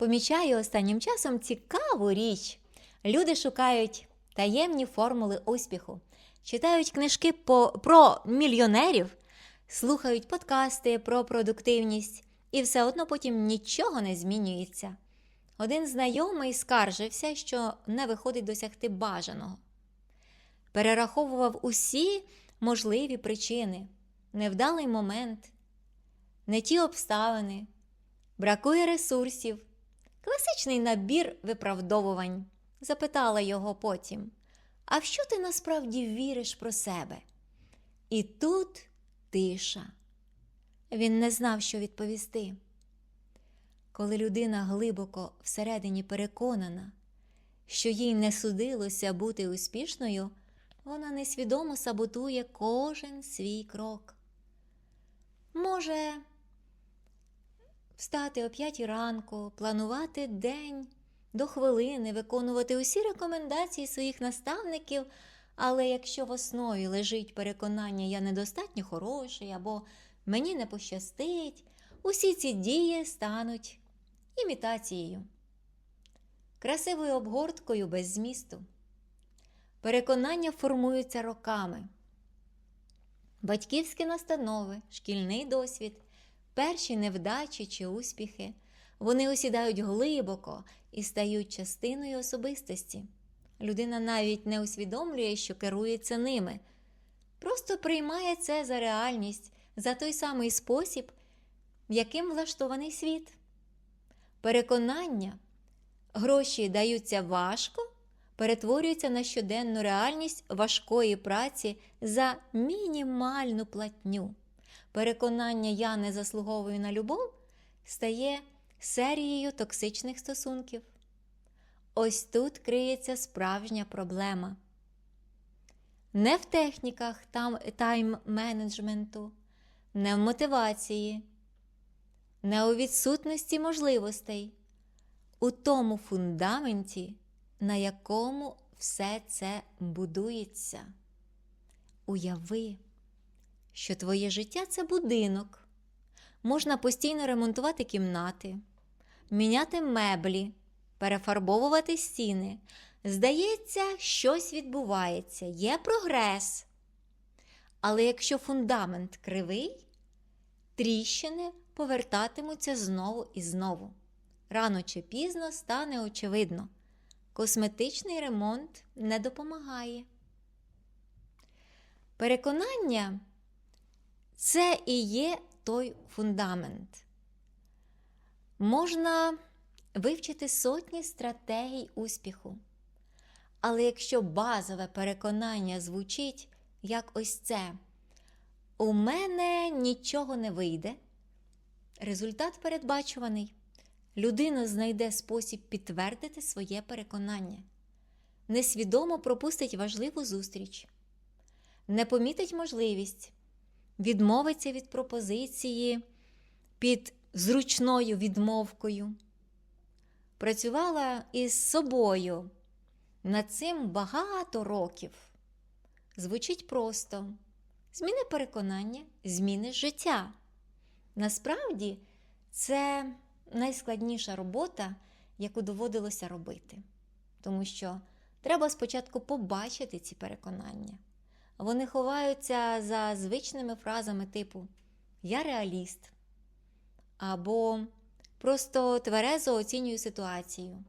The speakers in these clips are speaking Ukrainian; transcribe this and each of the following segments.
Помічаю останнім часом цікаву річ. Люди шукають таємні формули успіху, читають книжки по, про мільйонерів, слухають подкасти про продуктивність, і все одно потім нічого не змінюється. Один знайомий скаржився, що не виходить досягти бажаного. Перераховував усі можливі причини, невдалий момент, не ті обставини, бракує ресурсів, класичний набір виправдовувань. Запитала його потім: А в що ти насправді віриш про себе? І тут тиша. Він не знав, що відповісти. Коли людина глибоко всередині переконана, що їй не судилося бути успішною, вона несвідомо саботує кожен свій крок. Може встати о п'ятій ранку, планувати день до хвилини, виконувати усі рекомендації своїх наставників, але якщо в основі лежить переконання я недостатньо хороший або мені не пощастить, усі ці дії стануть імітацією, красивою обгорткою без змісту. Переконання формуються роками. Батьківські настанови, шкільний досвід, перші невдачі чи успіхи, вони осідають глибоко і стають частиною особистості. Людина навіть не усвідомлює, що керується ними, просто приймає це за реальність, за той самий спосіб, яким влаштований світ. Переконання, гроші даються важко, перетворюються на щоденну реальність важкої праці за мінімальну платню. Переконання я не заслуговую на любов стає серією токсичних стосунків. Ось тут криється справжня проблема. Не в техніках тайм-менеджменту, не в мотивації, не у відсутності можливостей, у тому фундаменті, на якому все це будується. Уяви, що твоє життя це будинок. Можна постійно ремонтувати кімнати, міняти меблі, перефарбовувати стіни. Здається, щось відбувається, є прогрес. Але якщо фундамент кривий, тріщини повертатимуться знову і знову. Рано чи пізно стане очевидно, косметичний ремонт не допомагає. Переконання це і є той фундамент. Можна вивчити сотні стратегій успіху. Але якщо базове переконання звучить як ось це, у мене нічого не вийде, результат передбачуваний. Людина знайде спосіб підтвердити своє переконання, несвідомо пропустить важливу зустріч, не помітить можливість, відмовиться від пропозиції під зручною відмовкою. Працювала із собою над цим багато років. Звучить просто: зміни переконання, зміни життя. Насправді, це найскладніша робота, яку доводилося робити. Тому що треба спочатку побачити ці переконання. Вони ховаються за звичними фразами типу Я реаліст. Або просто тверезо оцінюю ситуацію.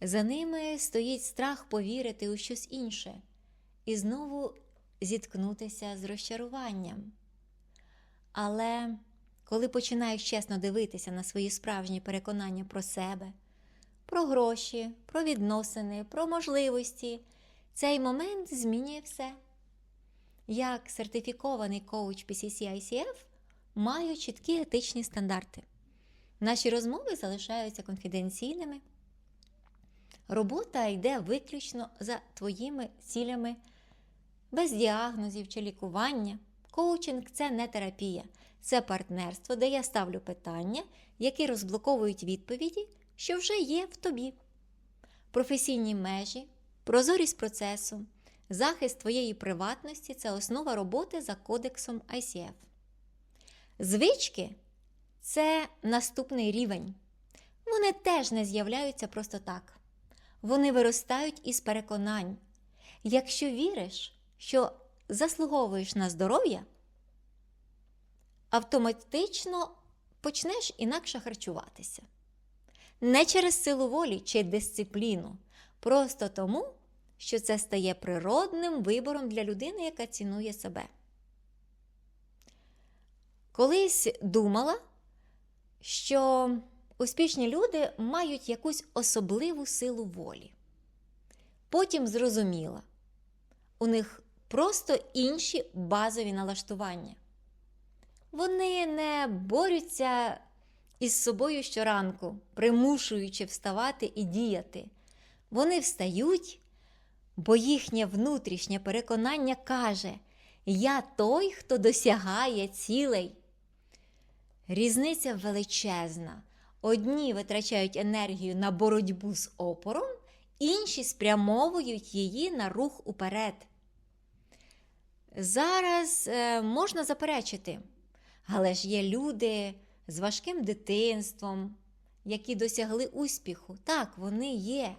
За ними стоїть страх повірити у щось інше і знову зіткнутися з розчаруванням. Але коли починаєш чесно дивитися на свої справжні переконання про себе, про гроші, про відносини, про можливості, цей момент змінює все. Як сертифікований коуч PCC ICF маю чіткі етичні стандарти. Наші розмови залишаються конфіденційними. Робота йде виключно за твоїми цілями, без діагнозів чи лікування. Коучинг це не терапія, це партнерство, де я ставлю питання, які розблоковують відповіді, що вже є в тобі. Професійні межі, прозорість процесу, захист твоєї приватності це основа роботи за кодексом ICF. Звички це наступний рівень. вони теж не з'являються просто так. Вони виростають із переконань. Якщо віриш, що заслуговуєш на здоров'я, автоматично почнеш інакше харчуватися. Не через силу волі чи дисципліну, просто тому, що це стає природним вибором для людини, яка цінує себе. Колись думала, що успішні люди мають якусь особливу силу волі. Потім зрозуміла, у них просто інші базові налаштування. Вони не борються із собою щоранку, примушуючи вставати і діяти. Вони встають, бо їхнє внутрішнє переконання каже: Я той, хто досягає цілей. Різниця величезна. Одні витрачають енергію на боротьбу з опором, інші спрямовують її на рух уперед. Зараз е, можна заперечити, але ж є люди з важким дитинством, які досягли успіху. Так, вони є.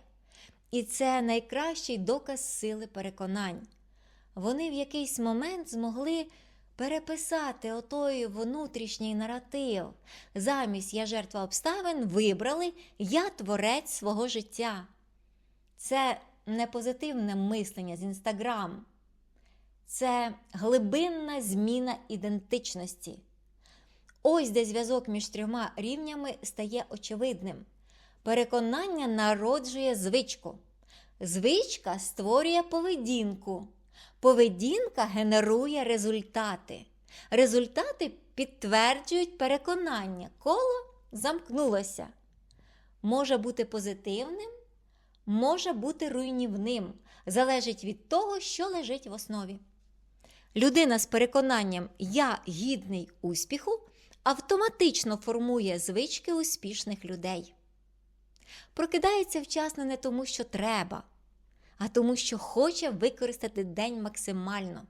І це найкращий доказ сили переконань. Вони в якийсь момент змогли переписати отой внутрішній наратив. Замість я жертва обставин вибрали я творець свого життя. Це не позитивне мислення з інстаграм. Це глибинна зміна ідентичності. Ось де зв'язок між трьома рівнями стає очевидним. Переконання народжує звичку. Звичка створює поведінку. Поведінка генерує результати. Результати підтверджують переконання. Коло замкнулося. Може бути позитивним, може бути руйнівним. Залежить від того, що лежить в основі. Людина з переконанням Я гідний успіху автоматично формує звички успішних людей. Прокидається вчасно не тому, що треба, а тому, що хоче використати день максимально.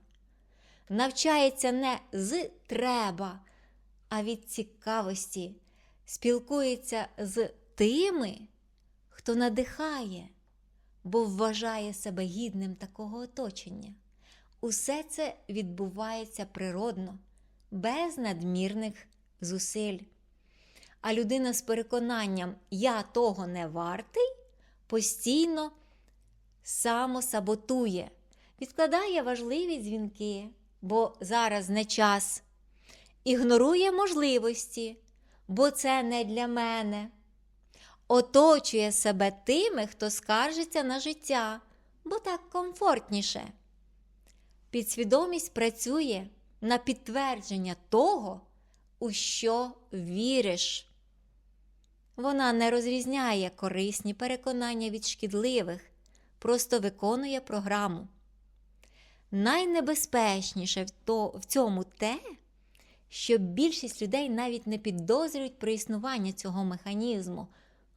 Навчається не з треба, а від цікавості, спілкується з тими, хто надихає, бо вважає себе гідним такого оточення. Усе це відбувається природно, без надмірних зусиль. А людина з переконанням Я того не вартий постійно самосаботує, відкладає важливі дзвінки, бо зараз не час, ігнорує можливості, бо це не для мене. Оточує себе тими, хто скаржиться на життя, бо так комфортніше. Підсвідомість працює на підтвердження того, у що віриш. Вона не розрізняє корисні переконання від шкідливих, просто виконує програму. Найнебезпечніше в цьому те, що більшість людей навіть не підозрюють про існування цього механізму.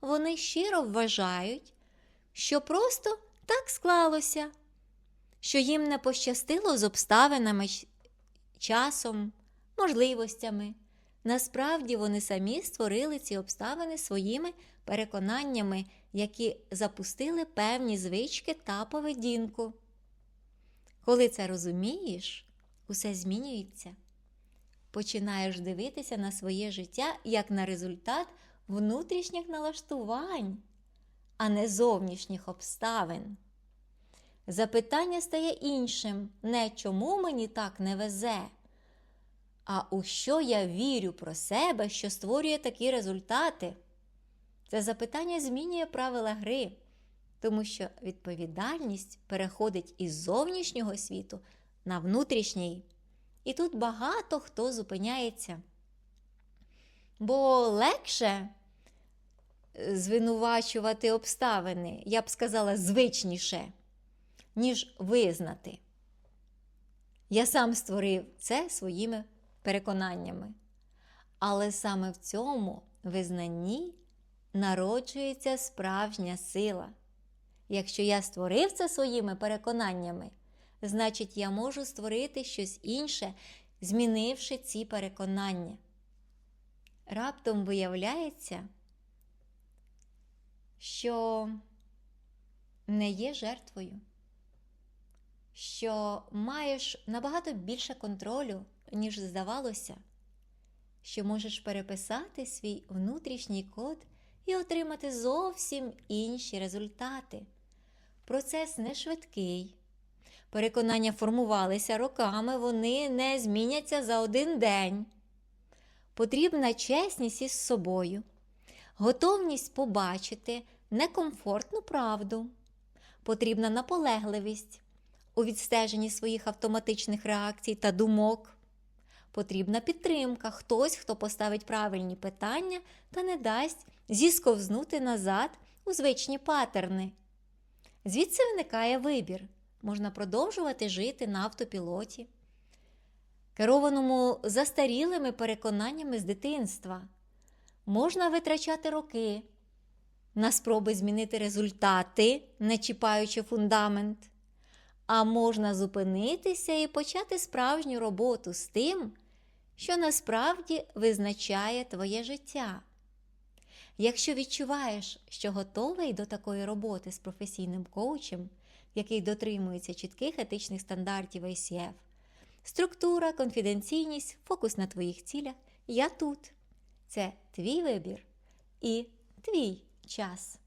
Вони щиро вважають, що просто так склалося, що їм не пощастило з обставинами, часом, можливостями. Насправді вони самі створили ці обставини своїми переконаннями, які запустили певні звички та поведінку. Коли це розумієш, усе змінюється. Починаєш дивитися на своє життя як на результат внутрішніх налаштувань, а не зовнішніх обставин. Запитання стає іншим не чому мені так не везе, а у що я вірю про себе, що створює такі результати. Це запитання змінює правила гри, тому що відповідальність переходить із зовнішнього світу на внутрішній. І тут багато хто зупиняється. Бо легше звинувачувати обставини, я б сказала, звичніше, ніж визнати. Я сам створив це своїми переконаннями. Але саме в цьому визнанні народжується справжня сила. Якщо я створив це своїми переконаннями, значить я можу створити щось інше, змінивши ці переконання. Раптом виявляється, що не є жертвою, що маєш набагато більше контролю, ніж здавалося, що можеш переписати свій внутрішній код і отримати зовсім інші результати. Процес не швидкий. Переконання формувалися роками, вони не зміняться за один день. Потрібна чесність із собою, готовність побачити некомфортну правду, потрібна наполегливість у відстеженні своїх автоматичних реакцій та думок. Потрібна підтримка, хтось, хто поставить правильні питання та не дасть зісковзнути назад у звичні патерни. Звідси виникає вибір. Можна продовжувати жити на автопілоті, керованому застарілими переконаннями з дитинства. Можна витрачати роки на спроби змінити результати, не чіпаючи фундамент. А можна зупинитися і почати справжню роботу з тим, що насправді визначає твоє життя. Якщо відчуваєш, що готовий до такої роботи з професійним коучем, який дотримується чітких етичних стандартів ICF, структура, конфіденційність, фокус на твоїх цілях, я тут. Це твій вибір і твій час.